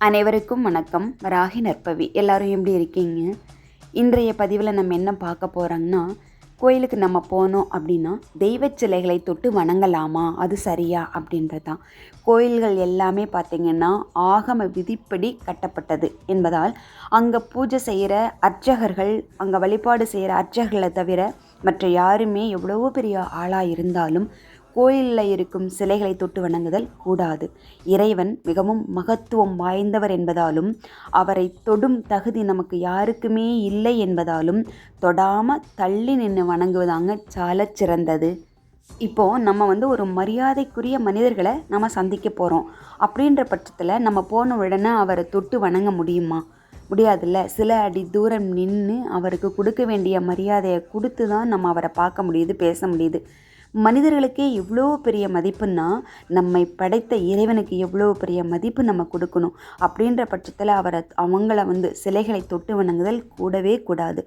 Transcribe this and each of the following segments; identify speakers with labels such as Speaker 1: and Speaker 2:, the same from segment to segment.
Speaker 1: அனைவருக்கும் வணக்கம். ராகி நற்பவி. எல்லாரும் எப்படி இருக்கீங்க? இன்றைய பதிவில் நம்ம என்ன பார்க்க போகிறோங்கன்னா கோயிலுக்கு நம்ம போனோம் அப்படின்னா தெய்வச் சிலைகளை தொட்டு வணங்கலாமா? அது சரியா? அப்படின்றது தான் கோயில்கள் எல்லாமே பார்த்திங்கன்னா ஆகம விதிப்படி கட்டப்பட்டது என்பதால் அங்கே பூஜை செய்கிற அர்ச்சகர்கள் அங்கே வழிபாடு செய்கிற அர்ச்சகர்களை தவிர மற்ற யாருமே எவ்வளவோ பெரிய ஆளாக இருந்தாலும் கோயிலில் இருக்கும் சிலைகளை தொட்டு வணங்குதல் கூடாது. இறைவன் மிகவும் மகத்துவம் வாய்ந்தவர் என்பதாலும் அவரை தொடும் தகுதி நமக்கு யாருக்குமே இல்லை என்பதாலும் தொடாமல் தள்ளி நின்று வணங்குவதாங்க சால சிறந்தது. இப்போது நம்ம வந்து ஒரு மரியாதைக்குரிய மனிதர்களை நம்ம சந்திக்க போகிறோம் அப்படின்ற பட்சத்தில் நம்ம போன உடனே அவரை தொட்டு வணங்க முடியுமா? முடியாதுல்ல. சில அடி தூரம் நின்று அவருக்கு கொடுக்க வேண்டிய மரியாதையை கொடுத்து தான் நம்ம அவரை பார்க்க முடியுது பேச முடியுது. மனிதர்களுக்கே எவ்வளோ பெரிய மதிப்புன்னா நம்மை படைத்த இறைவனுக்கு எவ்வளோ பெரிய மதிப்பு நம்ம கொடுக்கணும் அப்படின்ற பட்சத்தில் அவரை அவங்கள வந்து சிலைகளை தொட்டு வணங்குதல் கூடவே கூடாது.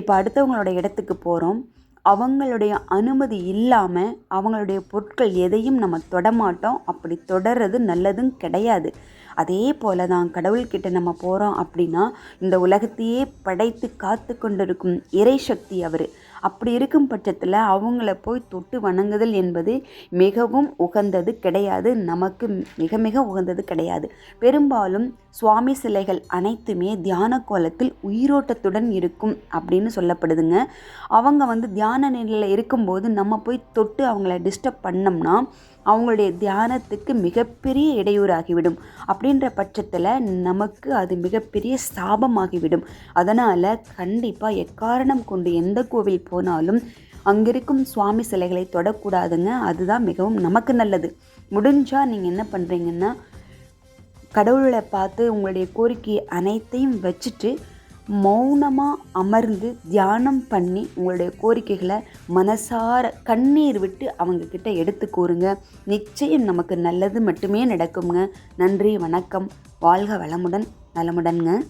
Speaker 1: இப்போ அடுத்தவங்களோட இடத்துக்கு போகிறோம் அவங்களுடைய அனுமதி இல்லாமல் அவங்களுடைய பொருட்கள் எதையும் நம்ம தொடமாட்டோம் அப்படி தொடர்றது நல்லதும் கிடையாது. அதே போல தான் கடவுள்கிட்ட நம்ம போகிறோம் அப்படின்னா இந்த உலகத்தையே படைத்து காத்து கொண்டிருக்கும் இறை சக்தி அவர். அப்படி இருக்கும் பட்சத்தில் அவங்கள போய் தொட்டு வணங்குதல் என்பது மிகவும் உகந்தது கிடையாது. நமக்கு மிக மிக உகந்தது கிடையாது. பெரும்பாலும் சுவாமி சிலைகள் அனைத்துமே தியான கோலத்தில் உயிரோட்டத்துடன் இருக்கும் அப்படின்னு சொல்லப்படுதுங்க. அவங்க வந்து தியான நிலையில் இருக்கும்போது நம்ம போய் தொட்டு அவங்கள டிஸ்டர்ப் பண்ணோம்னா அவங்களுடைய தியானத்துக்கு மிகப்பெரிய இடையூறாகிவிடும். அப்படின்ற பட்சத்தில் நமக்கு அது மிகப்பெரிய சாபமாகிவிடும். அதனால் கண்டிப்பாக எக்காரணம் கொண்டு எந்த கோவில் போனாலும் அங்கிருக்கும் சுவாமி சிலைகளை தொடக்கூடாதுங்க. அதுதான் மிகவும் நமக்கு நல்லது. முடிஞ்சால் நீங்கள் என்ன பண்ணுறீங்கன்னா கடவுளை பார்த்து உங்களுடைய கோரிக்கை அனைத்தையும் வச்சுட்டு மௌனமாக அமர்ந்து தியானம் பண்ணி உங்களுடைய கோரிக்கைகளை மனசார கண்ணீர் விட்டு அவங்கக்கிட்ட எடுத்து கூறுங்க. நிச்சயம் நமக்கு நல்லது மட்டுமே நடக்குங்க நன்றி வணக்கம். வாழ்க வளமுடன் நலமுடன்ங்க.